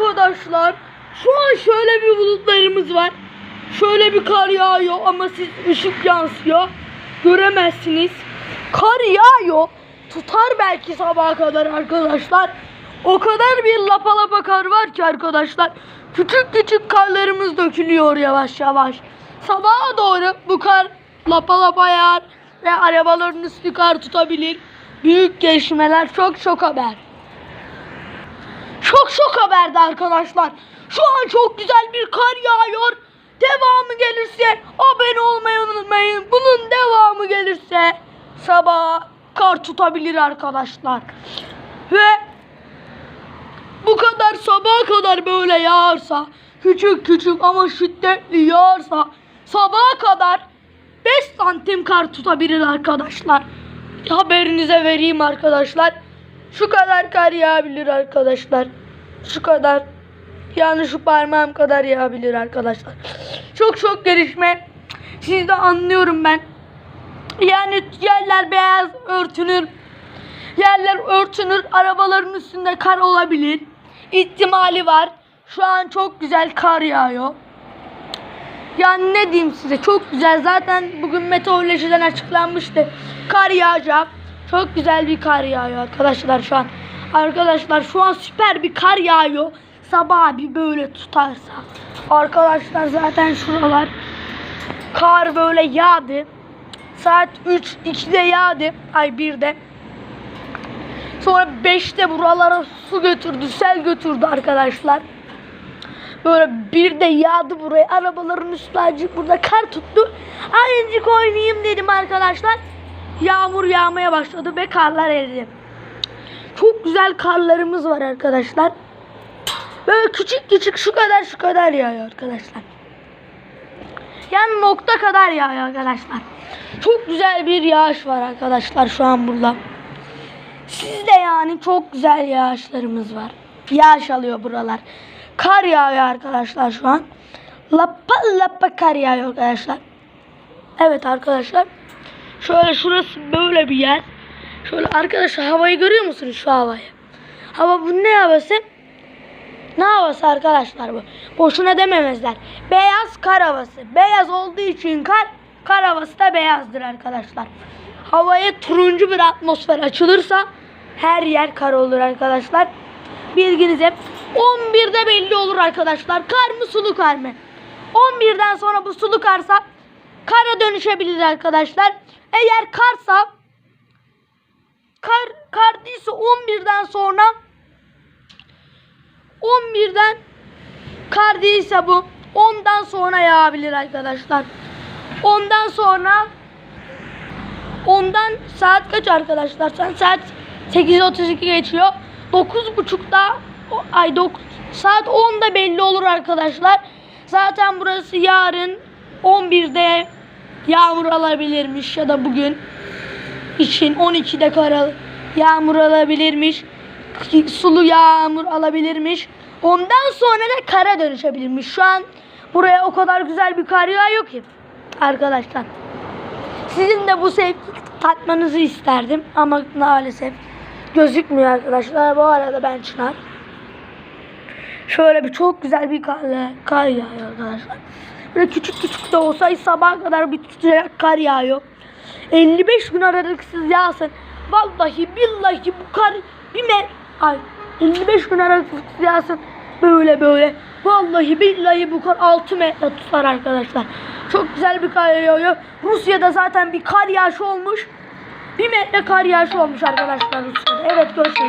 Arkadaşlar şu an şöyle bir bulutlarımız var. Şöyle bir kar yağıyor ama siz ışık yansıyor. Göremezsiniz. Kar yağıyor. Tutar belki sabaha kadar arkadaşlar. O kadar bir lapa lapa kar var ki arkadaşlar. Küçük küçük karlarımız dökülüyor yavaş yavaş. Sabaha doğru bu kar lapa lapa yağar ve arabaların üstü kar tutabilir. Büyük gelişmeler çok çok haber. Çok şok haberdi arkadaşlar. Şu an çok güzel bir kar yağıyor. Devamı gelirse abone olmayı unutmayın. Bunun devamı gelirse sabah kar tutabilir arkadaşlar. Ve bu kadar sabaha kadar böyle yağarsa küçük küçük ama şiddetli yağarsa sabaha kadar 5 santim kar tutabilir arkadaşlar. Haberinize vereyim arkadaşlar. Şu kadar kar yağabilir arkadaşlar. Şu kadar. Yani şu parmağım kadar yağabilir arkadaşlar. Çok çok gelişme. Siz de anlıyorum ben. Yani yerler beyaz örtünür. Yerler örtünür. Arabaların üstünde kar olabilir. İhtimali var. Şu an çok güzel kar yağıyor. Yani ne diyeyim size çok güzel. Zaten bugün meteorolojiden açıklanmıştı. Kar yağacak. Çok güzel bir kar yağıyor arkadaşlar şu an. Arkadaşlar şu an süper bir kar yağıyor. Sabah bir böyle tutarsa. Arkadaşlar zaten şuralar kar böyle yağdı. Saat 3 2'de yağdı. Ay 1'de. Sonra 5'te buralara su götürdü, sel götürdü arkadaşlar. Böyle bir de yağdı buraya. Arabaların üstü acık burada kar tuttu. Ayıncık oynayayım dedim arkadaşlar. Yağmur yağmaya başladı ve karlar eridi. Çok güzel karlarımız var arkadaşlar. Böyle küçük küçük şu kadar şu kadar yağıyor arkadaşlar. Yani nokta kadar yağıyor arkadaşlar. Çok güzel bir yağış var arkadaşlar şu an burada. Sizde yani çok güzel yağışlarımız var. Yağış alıyor buralar. Kar yağıyor arkadaşlar şu an. Lapa lapa kar yağıyor arkadaşlar. Evet arkadaşlar. Şöyle şurası böyle bir yer. Şöyle arkadaşlar havayı görüyor musunuz şu havayı? Hava bu ne havası? Ne havası arkadaşlar bu? Boşuna dememezler. Beyaz kar havası. Beyaz olduğu için kar, kar havası da beyazdır arkadaşlar. Havaya turuncu bir atmosfer açılırsa her yer kar olur arkadaşlar. Bilginize 11'de belli olur arkadaşlar. Kar mı sulu kar mı? 11'den sonra bu sulu karsa kara dönüşebilir arkadaşlar. Eğer karsa kar, kar değilse 11'den sonra 11'den kar bu 10'dan sonra yağabilir arkadaşlar. Ondan sonra ondan saat kaç arkadaşlar? An saat 8.32 geçiyor. 9.30'da o- ay 9, saat 10'da belli olur arkadaşlar. Zaten burası yarın 11'de yağmur alabilirmiş ya da bugün için 12'de kar al- yağmur alabilirmiş. Sulu yağmur alabilirmiş. Ondan sonra da kara dönüşebilirmiş. Şu an buraya o kadar güzel bir kar yağıyor ki arkadaşlar. Sizin de bu zevki tatmanızı isterdim ama maalesef gözükmüyor arkadaşlar. Bu arada ben Çınar. Şöyle bir çok güzel bir kar, kar yağıyor arkadaşlar. Böyle küçük küçük de olsa sabaha kadar bir tutacak kar yağıyor. 55 gün aralıksız yağsın. Vallahi billahi bu kar bir me ay 55 gün aralıksız yağsın. Böyle böyle. Vallahi billahi bu kar 6 metre tutar arkadaşlar. Çok güzel bir kar yağıyor. Rusya'da zaten bir kar yağışı olmuş. Bir metre kar yağışı olmuş arkadaşlar Rusya'da. Evet görüşürüz.